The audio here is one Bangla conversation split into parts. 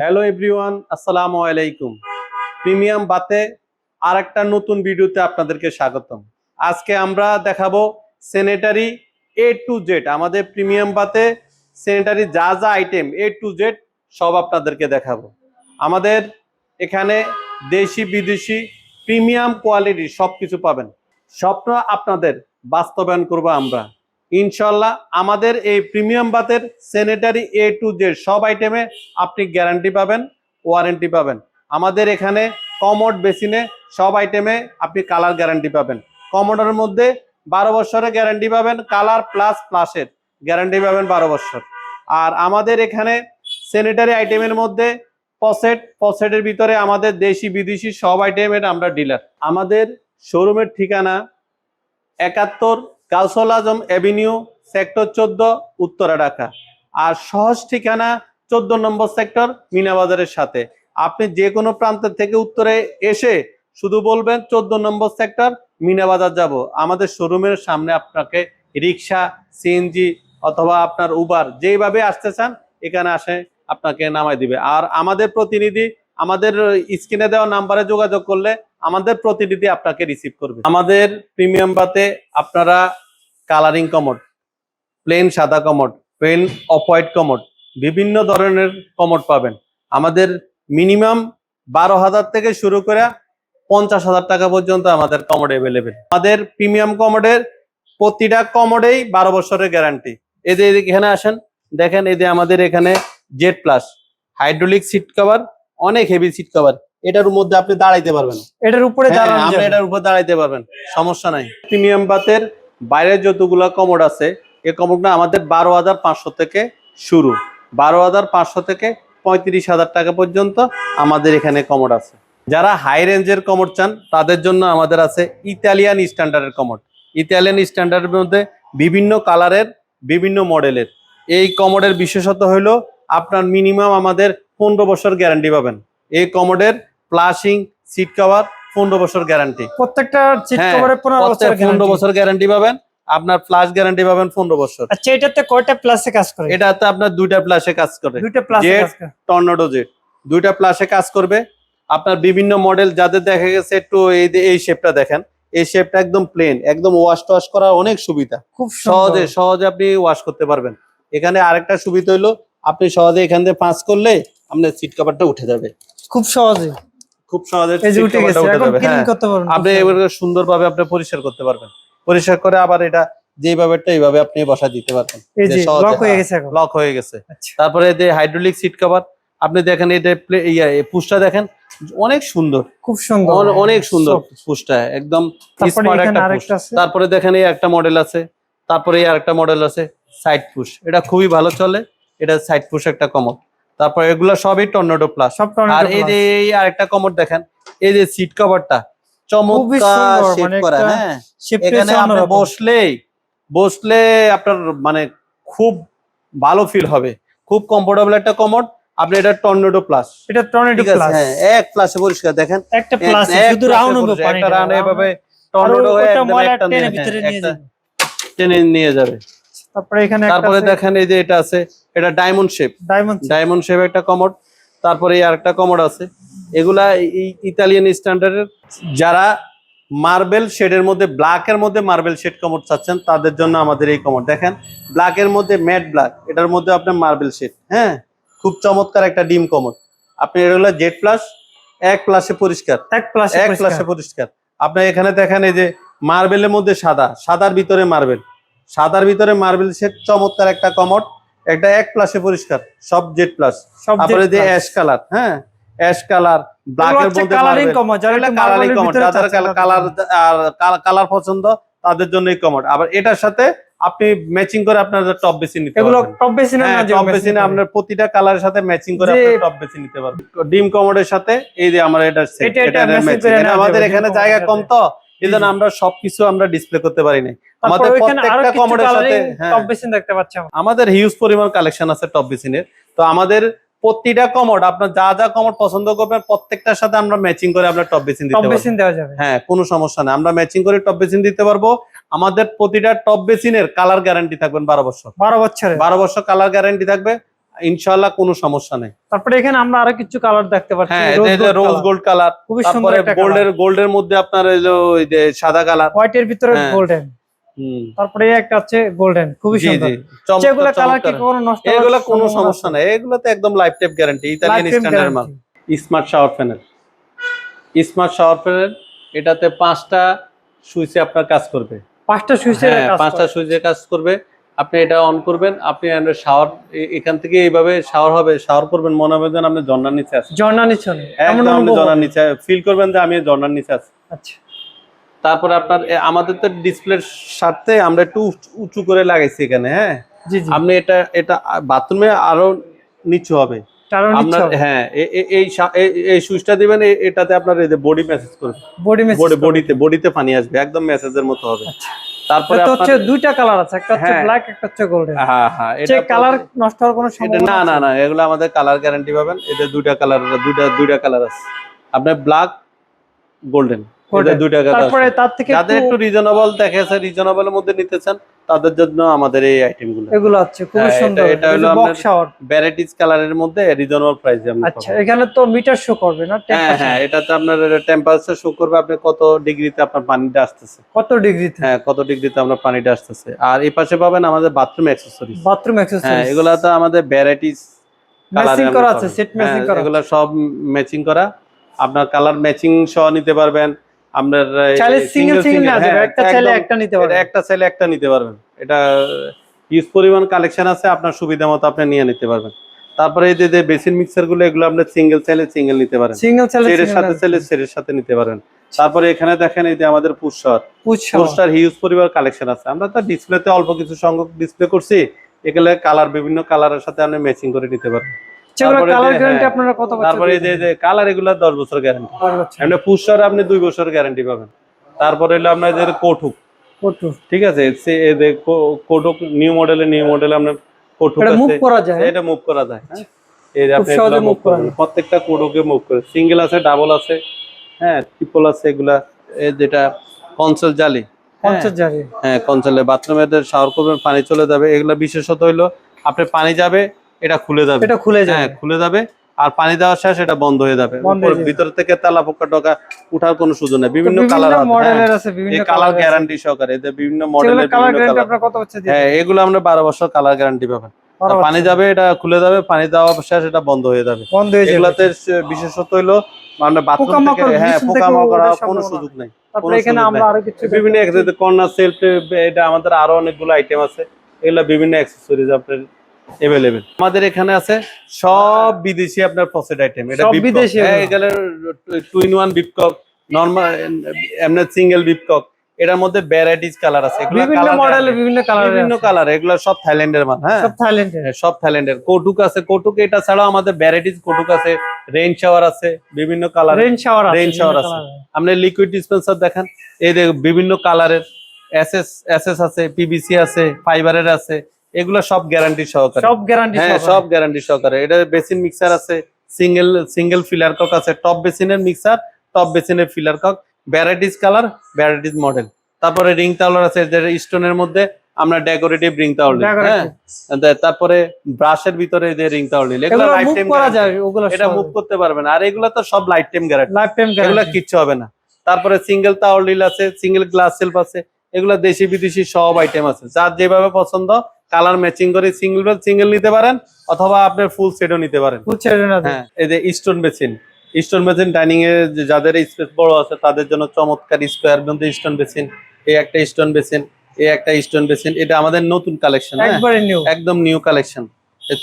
হ্যালো এভরিওয়ান আসসালামু আলাইকুম। প্রিমিয়াম বাতে আর একটা নতুন ভিডিওতে আপনাদেরকে স্বাগতম। আজকে আমরা দেখাবো স্যানিটারি এ টু জেড আমাদের প্রিমিয়াম বাতে স্যানিটারি যা যা আইটেম এ টু জেড সব আপনাদেরকে দেখাবো। আমাদের এখানে দেশি বিদেশি প্রিমিয়াম কোয়ালিটি সব কিছু পাবেন। স্বপ্ন আপনাদের বাস্তবায়ন করব আমরা। ইনশাল্লাহ আমাদের এই প্রিমিয়াম বাতের স্যানিটারি এ টু জেড সব আইটেমে আপনি গ্যারান্টি পাবেন ওয়ারেন্টি পাবেন। আমাদের এখানে কমোড বেসিনে সব আইটেমে আপনি কালার গ্যারান্টি পাবেন। কমোডের মধ্যে বারো বছরের গ্যারান্টি পাবেন কালার প্লাস প্লাসের গ্যারান্টি পাবেন বারো বছর। আর আমাদের এখানে স্যানিটারি আইটেমের মধ্যে পসেট পসেটের ভিতরে আমাদের দেশি, বিদেশি সব আইটেমের আমরা ডিলার আমাদের শোরুমের ঠিকানা একাত্তর কাউসল আজম অ্যাভিনিউ সেক্টর চোদ্দ, উত্তরা ঢাকা। আর সহজ ঠিকানা, চোদ্দ নম্বর সেক্টর, মিনাবাজারের সাথে। আপনি যে কোনো প্রান্ত থেকে উত্তরে এসে শুধু বলবেন, চোদ্দ নম্বর সেক্টর, মিনাবাজার যাব। আমাদের শোরুমের সামনে আপনাকে রিক্সা সিএনজি অথবা আপনার উবার যেইভাবে আসতে চান, এখানে আসে আপনাকে নামাই দিবে। আর আমাদের প্রতিনিধি আমাদের স্ক্রিনে দেওয়া নাম্বারে যোগাযোগ করলে আমাদের প্রতিনিধি আপনাকে রিসিভ করবে। আমাদের প্রিমিয়াম বাতে আপনারা কালারিং কমোড প্লেন সাদা commode plain off white commode বিভিন্ন ধরনের কমোড পাবেন। আমাদের মিনিমাম বারো হাজার থেকে শুরু করে পঞ্চাশ হাজার টাকা পর্যন্ত আমাদের কমোড অ্যাভেলেবেল আমাদের প্রিমিয়াম কমোডের প্রতিটা কমোডেই বারো বছরের গ্যারান্টি এই যে এখানে আসেন, দেখেন এই যে আমাদের এখানে Z plus hydraulic seat cover অনেক হেভি সিট কভার এটার মধ্যে আপনি দাঁড়াইতে পারবেন। এটার উপরে হ্যাঁ, আপনি এটার উপর দাঁড়াইতে পারবেন সমস্যা নাই। প্রিমিয়াম বাতের বাইরের যতগুলো কমোড আছে এই কমোডটা আমাদের বারো হাজার পাঁচশো থেকে শুরু। বারো হাজার পাঁচশো থেকে পঁয়ত্রিশ হাজার টাকা পর্যন্ত আমাদের এখানে কমোড আছে। যারা হাই রেঞ্জের কমোড চান তাদের জন্য আমাদের আছে ইতালিয়ান স্ট্যান্ডার্ডের কমোড। ইতালিয়ান স্ট্যান্ডার্ডের মধ্যে বিভিন্ন কালারের বিভিন্ন মডেলের। এই কমোডের বিশেষত হলো আপনার মিনিমাম আমাদের পনেরো বছর গ্যারান্টি পাবেন। এই কমোডের প্লাসিং সিট কভার পনেরো বছর গ্যারান্টি প্রত্যেকটা সিট হ্যাঁ, কভারে পনেরো বছর গ্যারান্টি পাবেন। আপনার ফ্লাশ গ্যারান্টি পাবেন পনেরো বছর। আচ্ছা এটাতে কয়টা প্লাসে কাজ করে? এটাতে আপনার দুইটা প্লাসে কাজ করে। দুইটা প্লাসে টর্নেডো জেট দুইটা প্লাসে কাজ করবে। আপনার বিভিন্ন মডেল যাদের দেখা গেছে একটু এই এই শেপটা দেখেন। এই শেপটা একদম প্লেন একদম ওয়াশ টোয়াশ করা অনেক সুবিধা। খুব সহজে সহজে সহজে আপনি ওয়াশ করতে পারবেন। এখানে আরেকটা সুবিধা হলো আপনি সহজে এখান থেকে পাঁচ করলে আপনার সিট কভারটা উঠে যাবে। খুব সহজে। খুব সহজে হ্যাঁ আপনি এবার সুন্দরভাবে আপনি পরিষ্কার করতে পারবেন। পরিষ্কার করে আবার এটা যেভাবে এইভাবে আপনি বসা দিতে পারবেন। লক হয়ে হ্যাঁ, গেছে আচ্ছা। তারপরে যে হাইড্রোলিক সিট কভার আপনি দেখেন এটা ইয়া দেখেন অনেক সুন্দর। খুব সুন্দর। অনেক সুন্দর। পুশটা একদম তারপরে দেখেন এই একটা মডেল আছে তারপরে এই আরেকটা মডেল আছে সাইড পুশ এটা খুবই ভালো চলে এটা সাইড পুশ একটা কমর তারপরে এগুলো সবই টর্নেডো প্লাস। সব আর এই যে এই আরেকটা কমর দেখেন এই যে সিট কভারটা চমৎকার শেপ মানে করা একটা হ্যাঁ? এখানে আপনি বসলেই বসলে আপনার মানে খুব ভালো ফিল হবে। খুব কমফোর্টেবল একটা কমোড আপনি এটা টর্নেডো প্লাস। এটা টর্নেডো প্লাস। হ্যাঁ এক প্লাসে পরিষ্কার দেখেন। একটা প্লাস শুধু রাউন্ড হবে একটা রাউন্ড এভাবে টর্নেডো হয়ে একদম ময়লা একটা টেনে ভিতরে নিয়ে যাবে। টেনে নিয়ে যাবে। তারপরে এখানে তারপরে দেখেন এই যে এটা আছে এটা diamond shape diamond diamond shape একটা কমোড। তারপরে এই আরেকটা কমোড আছে। এগুলা ইতালিয়ান স্ট্যান্ডার্ডের যারা মার্বেল শেডের মধ্যে ব্ল্যাকের মধ্যে মার্বেল শেড কমোড চাচ্ছেন তাদের জন্য আমাদের এই কমোড। দেখেন ব্ল্যাকের মধ্যে ম্যাট ব্ল্যাক এটার মধ্যে আপনার মার্বেল শেড হ্যাঁ খুব চমৎকার একটা ডিম কমোড। আপনি এটা হলো জেড প্লাস এক প্লাসে পরিষ্কার। এক প্লাস এক প্লাসে পরিষ্কার। আপনি এখানে দেখেন এই যে মার্বেলের মধ্যে সাদা সাদার ভিতরে মার্বেল সাদার ভিতরে মার্বেল শেড চমৎকার একটা কমোড। একটা এক প্লাসে পরিষ্কার সব জেড প্লাস তারপরে যে অ্যাশ কালার হ্যাঁ? অ্যাশ কালার ব্ল্যাকের মধ্যে কালারিং marble। কমা যারা কালারিং ভিতরে যাদের কালার আর কালার পছন্দ তাদের জন্য এই কমোড আবার এটার সাথে আপনি ম্যাচিং করে আপনার টপ বেশি নিতে এগুলো টপ বেশি না টপ বেশি করে। আপনার প্রতিটা কালারের সাথে ম্যাচিং করে আপনি টপ বেসি নিতে পারবেন। ডিম কমোডের সাথে এই যে আমার এটা set, এটা- আমাদের এখানে জায়গা কম তো। এই জন্য। আমরা সবকিছু আমরা ডিসপ্লে করতে পারি নাই আমাদের প্রত্যেকটা কমোডের সাথে টপ বেশি দেখতে পাচ্ছি আমাদের হিউজ পরিমাণ কালেকশন আছে টপ বেসিনের তো আমাদের প্রতিটা কমোড আপনার যা যা কমোড পছন্দ করবেন প্রত্যেকটার সাথে আমরা ম্যাচিং করে আমরা টপ বেসিন দিতে পারব। দেওয়া যাবে। হ্যাঁ কোনো সমস্যা নেই। আমরা ম্যাচিং করে টপ বেসিন দিতে পারব। আমাদের প্রতিটা টপ বেসিনের কালার গ্যারান্টি থাকবেন বারো বছর। বারো বছরে বারো বছর কালার গ্যারান্টি থাকবে। ইনশাআল্লাহ কোনো সমস্যা নেই। তারপরে এখানে আমরা আরও কিছু কালার দেখতে পাচ্ছি। হ্যাঁ রোজ গোল্ড কালার খুবই সুন্দর একটা গোল্ডের গোল্ডের মধ্যে আপনার ওই যে সাদা কালার হোয়াইটের ভিতরে হ্যাঁ। গোল্ডেন হুম। তারপরে একটা আছে গোল্ডেন খুবই সুন্দর। যেগুলো কালার কি কোনো নষ্ট এগুলো কোনো সমস্যা নাই। এগুলো তো একদম life type guarantee Italian standard মাল। Smart shower panel smart shower panel এটাতে পাঁচটা সুইচে আপনার কাজ করবে। পাঁচটা সুইচে হ্যাঁ পাঁচটা সুইচে কাজ করবে। আপনি এটা অন করবেন আপনি শাওয়ার এখান থেকে এইভাবে শাওয়ার হবে শাওয়ার করবেন মনে হবে যেন আপনি ঝর্ণার নিচে আছেন। ঝর্ণার নিচে একদম আপনি ঝর্ণার নিচে ফিল করবেন যে আমি ঝর্ণার নিচে আছি। আচ্ছা। তারপরে আপনার আমাদের তো ডিসপ্লের সাথে আমরা একটু উঁচু- করে লাগাইছি এখানে হ্যাঁ? জি জি। আপনি এটা এটা বাথরুমে আরও নিচু হবে। আপনার হ্যাঁ এ- এ- এই এই সুইচটা দিবেন এটাতে আপনার বডি মেসেজ করবে বডি মেসেজ বডিতে বডিতে পানি আসবে একদম মেসেজের মতো হবে। তারপরে হচ্ছে দুইটা কালার আছে একটা হচ্ছে হ্যাঁ। ব্ল্যাক একটা হচ্ছে গোল্ডেন হ্যাঁ হ্যাঁ এটা কালার নষ্ট হওয়ার কোনো সম্ভাবনা না না না এগুলো আমাদের কালার গ্যারান্টি পাবেন। এতে দুইটা কালার দুইটা দুইটা কালার আছে। আপনার ব্ল্যাক গোল্ডেন দুইটা কালার তারপরে তার থেকে যাদের একটু রিজনেবল দেখেছে রিজনেবলের মধ্যে নিতে চান তাদের জন্য আমাদের এই আইটেমগুলো এগুলো আছে খুবই হ্যাঁ, সুন্দর। এটা হলো বক্স শাওয়ার ভ্যারাইটিস কালারের মধ্যে রিজনেবল প্রাইসে আমরা আচ্ছা এখানে তো মিটার শো করবে না হ্যাঁ? হ্যাঁ এটাতে আপনার টেম্পারেচার শো করবে আপনি কত ডিগ্রিতে আপনার পানিটা আসতেছে? কত ডিগ্রিতে? হ্যাঁ কত ডিগ্রিতে আমরা পানিটা আসতেছে? আর এই পাশে পাবেন আমাদের বাথরুম অ্যাক্সেসরিজ বাথরুম অ্যাকসেসরিজ হ্যাঁ এগুলা তো আমাদের ভ্যারাইটিস ম্যাচিং করা আছে সেট ম্যাচিং করা এগুলা সব ম্যাচিং করা। আপনার কালার ম্যাচিং সহ নিতে পারবেন। আপনার চাইলে সিঙ্গেল সিঙ্গেল না single, যাবে হ্যাঁ, একটা চাইলে একটা নিতে এটা একটা চাইলে একটা নিতে পারবেন। এটা ইউজ পরিমাণ কালেকশন আছে আপনার সুবিধা মতো আপনি নিয়ে নিতে পারবেন। তারপরে এই যে বেসিন মিক্সারগুলো এগুলো আপনি সিঙ্গেল চাইলে সিঙ্গেল নিতে পারেন। সিঙ্গেল চাইলে সেরের সাথে চাইলে সেরের সাথে নিতে পারেন। তারপরে এখানে দেখেন এই যে আমাদের পুষর পুচ্ছা হিউজ পরিবার কালেকশন আছে। আমরা তো ডিসপ্লেতে অল্প কিছু সংখ্যক ডিসপ্লে করছি। এগুলো কালার বিভিন্ন কালারের সাথে আপনি ম্যাচিং করে নিতে পারবেন। সেগুলো তারপরে কালার যে- গ্যারান্টি আপনারা কত বছর তারপরে এই যে যে কালার এগুলো দশ বছর গ্যারান্টি দিবেন? আপনি আপনি দুই বছর গ্যারান্টি পাবেন। তারপরে হলো আপনার যে কোটুক কত? ঠিক আছে? সে এই যে কো- নিউ মডেলে নিউ মডেলে আপনার কোটুক এটা মুভ করা যায় এটা মুভ করা যায় এই আপনি সহজে এগুলা move move করা করবেন। যায়। প্রত্যেকটা কোডোকে মুভ করে সিঙ্গেল আছে ডাবল আছে হ্যাঁ? ট্রিপল আছে এগুলা যেটা কনসোল জালি। হ্যাঁ, জারি হ্যাঁ কনসোলে বাথরুমে শাওয়ার করবেন পানি চলে যাবে। এগুলা বিশেষত হইল আপনি পানি যাবে এটা খুলে যাবে। এটা খুলে যাবে। হ্যাঁ খুলে যাবে। আর পানি দেওয়ার শেষ এটা বন্ধ হয়ে যাবে। ভিতর থেকে তেলা পোকা টোকা উঠার কোনো সুযোগ নেই। বিভিন্ন বিভিন্ন কালার মডেলের আছে বিভিন্ন এই কালার গ্যারান্টি সহকারে এদের বিভিন্ন মডেলের কালার গ্যারান্টি আপনারা কত বছর দিবেন হ্যাঁ এগুলো আমরা বারো বছর কালার গ্যারান্টি পাবেন। পানি যাবে এটা খুলে যাবে পানি দেওয়া শেষ এটা বন্ধ হয়ে যাবে। বন্ধ হয়ে যাবে। এগুলাতে সে- বিশেষত হইল মানে বাথরুম থেকে হ্যাঁ থেকে পোকামাকড় কোনো সুযোগ নেই। তারপরে এখানে আমরা। আরও কিছু বিভিন্ন কর্নার সেলফ এটা আমাদের আরও অনেকগুলো আইটেম আছে। এগুলা বিভিন্ন অ্যাক্সেসরিজ আপনার এভেলেবেল আমাদের এখানে আছে সব বিদেশি আপনার প্রসেড আইটেম এটা সব বিদেশি এগুলো। টু ইন ওয়ান বিপকক নরমাল এমনি সিঙ্গেল বিপকক এটার মধ্যে ভ্যারাইটিস কালার আছে। এগুলা বিভিন্ন colour বিভিন্ন কালার বিভিন্ন কালার এগুলো সব থাইল্যান্ডের মাল হ্যাঁ। সব থাইল্যান্ডের সব থাইল্যান্ডের কৌটুক আছে কৌটুক এটা ছাড়াও আমাদের ভ্যারাইটিস কৌটুক আছে। রেইন শাওয়ার আছে বিভিন্ন কালার রেন শাওয়ার আছে Rain shower আছে। আপনি লিকুইড ডিসপেন্সার দেখেন এই বিভিন্ন কালারের এসএস এসএস আছে পিবিসি আছে ফাইবারের আছে। এগুলো সব গ্যারান্টি সহকারে। সব গ্যারান্টি হ্যাঁ সব গ্যারান্টি সহকারে। এটা বেসিন মিক্সার আছে সিঙ্গেল সিঙ্গেল ফিলার কক আছে টপ বেসিনের মিক্সার টপ বেসিনের pillar cock varieties colour varieties model তারপরে রিং টাওয়ার আছে যেটা স্টোনের মধ্যে আমরা ডেকোরেটিভ রিং টাওয়ার হ্যাঁ? তারপরে ব্রাশের ভিতরে যে রিং টাওয়ার এগুলো এগুলো লাইফ টাইম করা যায় ওগুলো এটা মুভ করতে পারবেন। আর এগুলো তো সব life time guarantee life time এগুলা কিচ্ছু হবে না। তারপরে সিঙ্গেল তাওয়ার লিল আছে সিঙ্গেল গ্লাস সেলফ আছে এগুলা দেশি বিদেশি সব আইটেম আছে। যার যেভাবে পছন্দ কালার ম্যাচিং করে সিঙ্গেল বেল সিঙ্গেল নিতে পারেন অথবা আপনার ফুল সেটও নিতে পারেন। ফুল ছেড়ে না হ্যাঁ এই যে stone basin stone basin dining এ যাদের স্পেস বড় আছে তাদের জন্য চমৎকার স্কোয়ার মধ্যে স্টোন বেসিন এই একটা স্টোন বেসিন এই একটা স্টোন বেসিন এটা আমাদের নতুন কালেকশন হ্যাঁ? নিউ একদম নিউ কালেকশন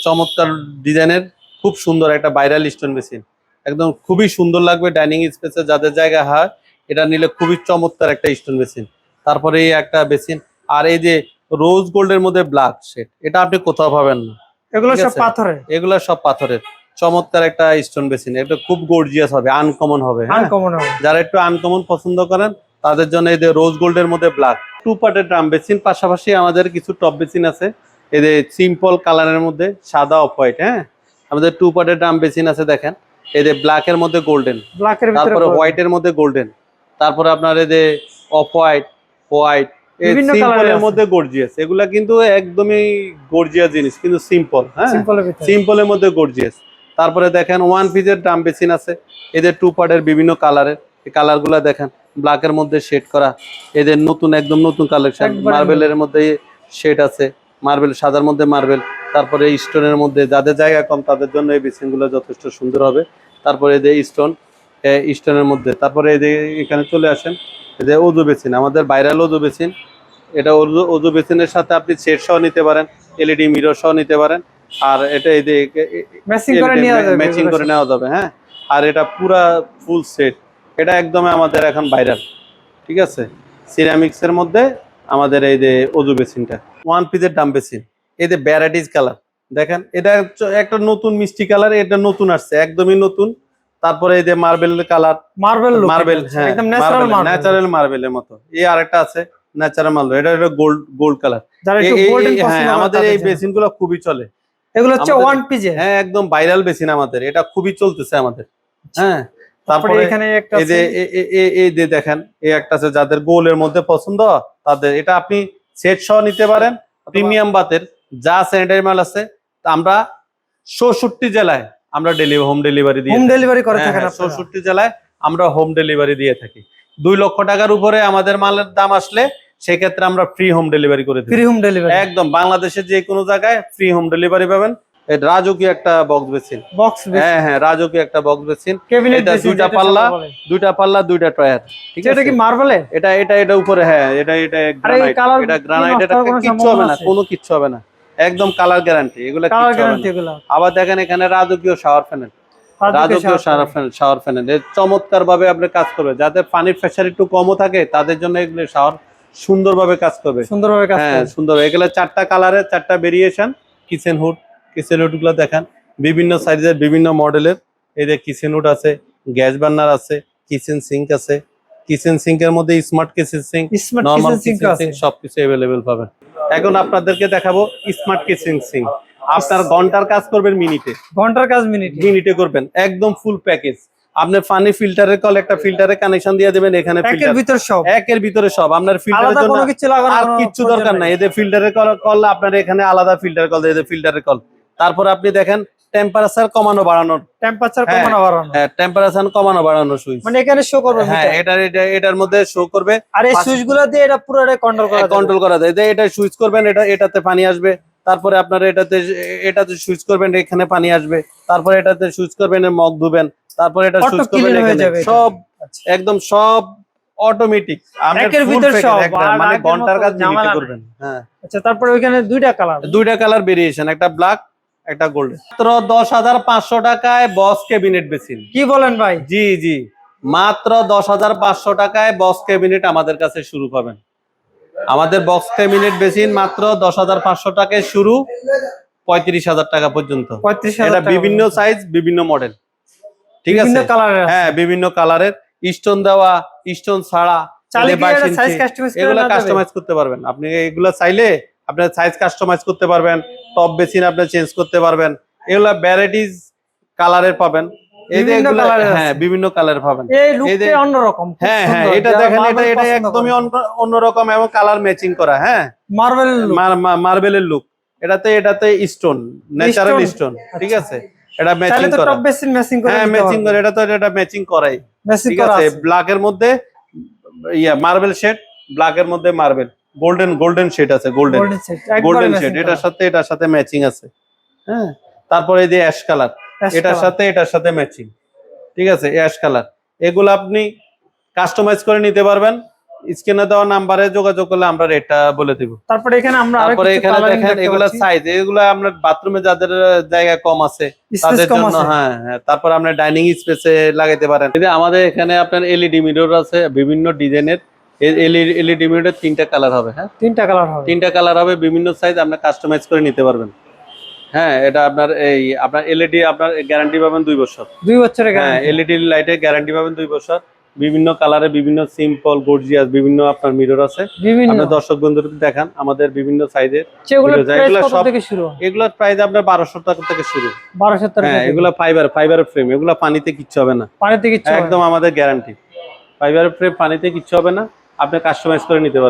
চমৎকার ডিজাইনের খুব সুন্দর একটা ভাইরাল স্টোন বেসিন একদম খুবই সুন্দর লাগবে ডাইনিং স্পেসে যাদের জায়গা হয় এটা নিলে খুবই চমৎকার একটা স্টোন বেসিন তারপরে এই একটা বেসিন আর এই যে রোজ গোল্ডের মধ্যে ব্ল্যাক শেড এটা আপনি কোথাও পাবেন না। এগুলো সব। পাথরে এগুলো সব পাথরের। চমৎকার একটা স্টোন বেসিন এটা খুব গর্জিয়াস হবে আনকমন হবে হ্যাঁ? আনকমন হবে। যারা একটু আনকমন পছন্দ করেন তাদের জন্য এই যে রোজ গোল্ডের মধ্যে ব্ল্যাক টু পার্টের ড্রাম বেসিন পাশাপাশি আমাদের কিছু টপ বেসিন আছে। এই যে সিম্পল কালারের মধ্যে সাদা অফ হোয়াইট হ্যাঁ? আমাদের টু পার্টের ড্রাম বেসিন আছে দেখেন। এই যে ব্ল্যাক এর মধ্যে গোল্ডেন তারপরে gold। হোয়াইট এর মধ্যে গোল্ডেন তারপরে আপনার এই যে অফ হোয়াইট হোয়াইট বিভিন্ন মধ্যে গর্জিয়াস এগুলা কিন্তু একদমই গর্জিয়াস জিনিস কিন্তু সিম্পল হ্যাঁ? সিম্পলের মধ্যে গর্জিয়াস তারপরে দেখেন ওয়ান পিসের ড্রাম বেসিন আছে। এদের টু পার্টের বিভিন্ন কালারের এই কালারগুলো দেখেন ব্ল্যাকের মধ্যে শেড করা। এদের নতুন একদম নতুন কালেকশন মার্বেলের মধ্যে শেড আছে। মার্বেল সাদার মধ্যে মার্বেল তারপরে স্টোনের মধ্যে যাদের জায়গা কম তাদের জন্য এই বেসিনগুলো যথেষ্ট সুন্দর হবে। তারপরে এদের স্টোন স্টোনের মধ্যে। তারপরে এদের এখানে চলে আসেন এদের ওজু বেসিন আমাদের ভাইরাল ওজু বেসিন এটা ওজু ওজু বেসিনের সাথে আপনি সেট সহ নিতে পারেন এলইডি মিরর সহ নিতে পারেন আর এটা এই যে ম্যাচিং করে নেওয়া যাবে ম্যাচিং করে। নেওয়া যাবে হ্যাঁ? আর এটা পুরা ফুল সেট এটা একদম আমাদের এখন ভাইরাল ঠিক আছে? সিরামিক্স এর মধ্যে আমাদের এই যে অজু বেসিনটা ওয়ান পিসের ডাম বেসিন এই যে ভ্যারাইটিস কালার দেখেন এটা একটা নতুন মিষ্টি কালার এটা নতুন আসছে একদমই নতুন। তারপরে এই যে মার্বেল কালার মার্বেল মার্বেল হ্যাঁ একদম ন্যাচারাল মার্বেল ন্যাচারাল মার্বেলের মতো। এই আরেকটা আছে ন্যাচারাল মার্বেল এটা এটা গোল্ড গোল্ড কালার হ্যাঁ আমাদের এই বেসিনগুলো খুবই চলে। এগুলো হচ্ছে ওয়ান পিজে হ্যাঁ একদম ভাইরাল বেসিন আমাদের এটা খুবই চলতেছে আমাদের। হ্যাঁ তারপরে এখানে একটা এই যে এই যে দেখেন এই একটা আছে যাদের গোলের মধ্যে পছন্দ তাদের এটা আপনি সেট সহ নিতে পারেন প্রিমিয়াম বাতের যা স্যানিটারি মাল আছে আমরা চৌষট্টি জেলায় আমরা ডেলিভারি হোম ডেলিভারি দিয়ে হোম। ডেলিভারি করে হ্যাঁ, থাকেন হ্যাঁ, আপনারা। চৌষট্টি জেলায় আমরা হোম ডেলিভারি দিয়ে থাকি। দুই লক্ষ টাকার উপরে আমাদের মালের দাম আসলে সেক্ষেত্রে আমরা ফ্রি হোম ডেলিভারি করে দিই। ফ্রি হোম ডেলিভারি একদম বাংলাদেশের যে কোনো জায়গায় ফ্রি হোম ডেলিভারি পাবেন। এই রাজকীয় একটা বক্স বেসিন বক্স হ্যাঁ হ্যাঁ রাজকীয় একটা বক্স বেসিন এটা দুইটা পাল্লা, দুইটা পাল্লা দুইটা টায়ার ঠিক আছে এটা কি মার্বেলের এটা এটা এটা উপরে হ্যাঁ এটা এটা গ্রানাইট এটা গ্রানাইট এটা কিচ্ছু হবে না কোনো কিচ্ছু হবে না। একদম কালার গ্যারান্টি এগুলো কালার গ্যারান্টি এগুলো। আবার দেখেন এখানে রাজকীয় শাওয়ার প্যানেল রাজকীয় শাওয়ার প্যানেল শাওয়ার প্যানেল চমৎকার ভাবে আপনি কাজ করবে। যাদের পানির প্রেশার একটু কমও থাকে তাদের জন্য এগুলো শাওয়ার সুন্দরভাবে কাজ করবে। সুন্দরভাবে কাজ হ্যাঁ সুন্দর এগুলো চারটা কালারের চারটা ভেরিয়েশন কিচেন হুড কিচেন হুডগুলো দেখেন। বিভিন্ন সাইজের বিভিন্ন মডেলের এই যে কিচেন হুড আছে গ্যাস বার্নার আছে কিচেন সিঙ্ক আছে। কিচেন সিঙ্কের মধ্যে smart kitchen sink normal kitchen sink sink সবকিছু অ্যাভেলেবেল পাবেন। এখন আপনাদেরকে দেখাবো স্মার্ট কিচেন সিং আপনার ঘণ্টার কাজ করবেন মিনিটে। ঘণ্টার কাজ মিনিট। মিনিটে করবেন একদম ফুল প্যাকেজ আপনার পানি ফিল্টারের কল একটা ফিল্টারে কানেকশন দিয়ে দেবেন এখানে একের ভিতরে সব। একের ভিতরে সব। আপনার ফিল্টারের জন্য কোনো কিছু লাগানোর আর কিছু দরকার নাই। এদের ফিল্টারের কল কল আপনার এখানে আলাদা ফিল্টার কল এদের ফিল্টারের কল তারপর আপনি দেখেন টেম্পারেচার কমানো বাড়ানোর। টেম্পারেচার হ্যাঁ, কমানো বাড়ানো হ্যাঁ টেম্পারেচার কমানো বাড়ানো সুইচ। মানে এখানে শো করবে হ্যাঁ। এটার এটা এটার মধ্যে শো করবে। আর এই পাঁচ- সুইচগুলো দিয়ে এটা পুরো কন্ট্রোল করা কন্ট্রোল করা যায় যে এটা সুইচ করবেন এটা এটাতে পানি আসবে। তারপরে আপনার এটাতে এটাতে সুইচ করবেন এখানে পানি আসবে। তারপরে এটাতে সুইচ করবেন মগ ধুবেন। তারপরে এটা সুইচ করবেন এখানে। যাবে সব আচ্ছা। একদম সব অটোমেটিক একের ভিতর সব, মানে ঘণ্টার কাজ। করবেন। হ্যাঁ। আচ্ছা তারপরে ওইখানে দুইটা কালার দুইটা কালার ভেরিয়েশন একটা ব্ল্যাক একটা গোল্ড মাত্র দশ হাজার পাঁচশো টাকায় বস ক্যাবিনেট বেসিন কি বলেন ভাই? জি জি। মাত্র দশ হাজার পাঁচশো টাকায় বক্স ক্যাবিনেট আমাদের কাছে শুরু পাবেন আমাদের বক্স ক্যাবিনেট বেসিন মাত্র দশ হাজার পাঁচশো টাকায় শুরু পঁয়ত্রিশ হাজার টাকা পর্যন্ত। এটা বিভিন্ন সাইজ বিভিন্ন মডেল ঠিক আছে? কালারের হ্যাঁ বিভিন্ন কালারের স্টোন দেওয়া স্টোন ছাড়া। এগুলো কাস্টমাইজ করতে পারবেন। আপনি এগুলো চাইলে আপনার সাইজ কাস্টমাইজ করতে পারবেন টপ বেসিন আপনি চেঞ্জ করতে পারবেন। এগুলা ভ্যারাইটিস কালারের পাবেন। হ্যাঁ বিভিন্ন কালার পাবেন। অন্যরকম হ্যাঁ হ্যাঁ এটা দেখেন এটা এটা পছন্দ একদমই অন্যরকম এবং কালার ম্যাচিং করা হ্যাঁ। মার্বেল মার্বেলের লুক এটাতে এটাতে স্টোন ন্যাচারাল স্টোন ঠিক। আছে? এটা ম্যাচিং করা। টপ বেসিন ম্যাচিং করে হ্যাঁ ম্যাচিং করে এটা তো এটা ম্যাচিং করাই। ঠিক আছে? আছে। ব্ল্যাক এর মধ্যে ইয়া মার্বেল শেড ব্ল্যাক এর মধ্যে মার্বেল গোল্ডেন গোল্ডেন শেড আছে গোল্ডেন গোল্ডেন শেড এটার সাথে এটার সাথে ম্যাচিং আছে। হ্যাঁ? তারপরে এই যে অ্যাশ কালার এটার সাথে এটার সাথে ম্যাচিং ঠিক আছে? অ্যাশ কালার এগুলো আপনি কাস্টমাইজ করে নিতে পারবেন। স্ক্রিনে দেওয়া নাম্বারে যোগাযোগ করলে আমরা রেটটা বলে দিব। তারপরে এখানে আমরা তারপরে এখানে দেখেন এগুলা সাইজ এগুলো আপনার বাথরুমে যাদের জায়গা কম আছে তাদের জন্য। হ্যাঁ হ্যাঁ তারপর আপনি ডাইনিং স্পেসে লাগাইতে পারেন। আমাদের এখানে আপনার এলইডি মিরর আছে বিভিন্ন ডিজাইনের। এলইডি মিররের তিনটা কালার হবে হ্যাঁ? তিনটা কালার হবে। তিনটা কালার হবে বিভিন্ন সাইজ আপনি কাস্টমাইজ করে নিতে পারবেন। হ্যাঁ এটা আপনার এই আপনার এলইডি আপনার গ্যারান্টি পাবেন দুই বছর। দুই বছরের হ্যাঁ এলইডি লাইটের গ্যারান্টি পাবেন দুই বছর। বিভিন্ন কালারে বিভিন্ন সিম্পল গর্জিয়াস বিভিন্ন আপনার মিরর আছে। আপনার দর্শক বন্ধুদের দেখান আমাদের বিভিন্ন সাইজের শুরু? এগুলোর প্রাইস আপনার বারোশো টাকা থেকে শুরু। 1200 টাকা হ্যাঁ। এগুলো ফাইবার ফাইবার ফ্রেম এগুলো পানিতে কিচ্ছু হবে না। পানিতে কিচ্ছু একদম আমাদের গ্যারান্টি ফাইবার ফ্রেম পানিতে কিচ্ছু হবে না। আপনি কাস্টমাইজ করে নিতে পারবেন।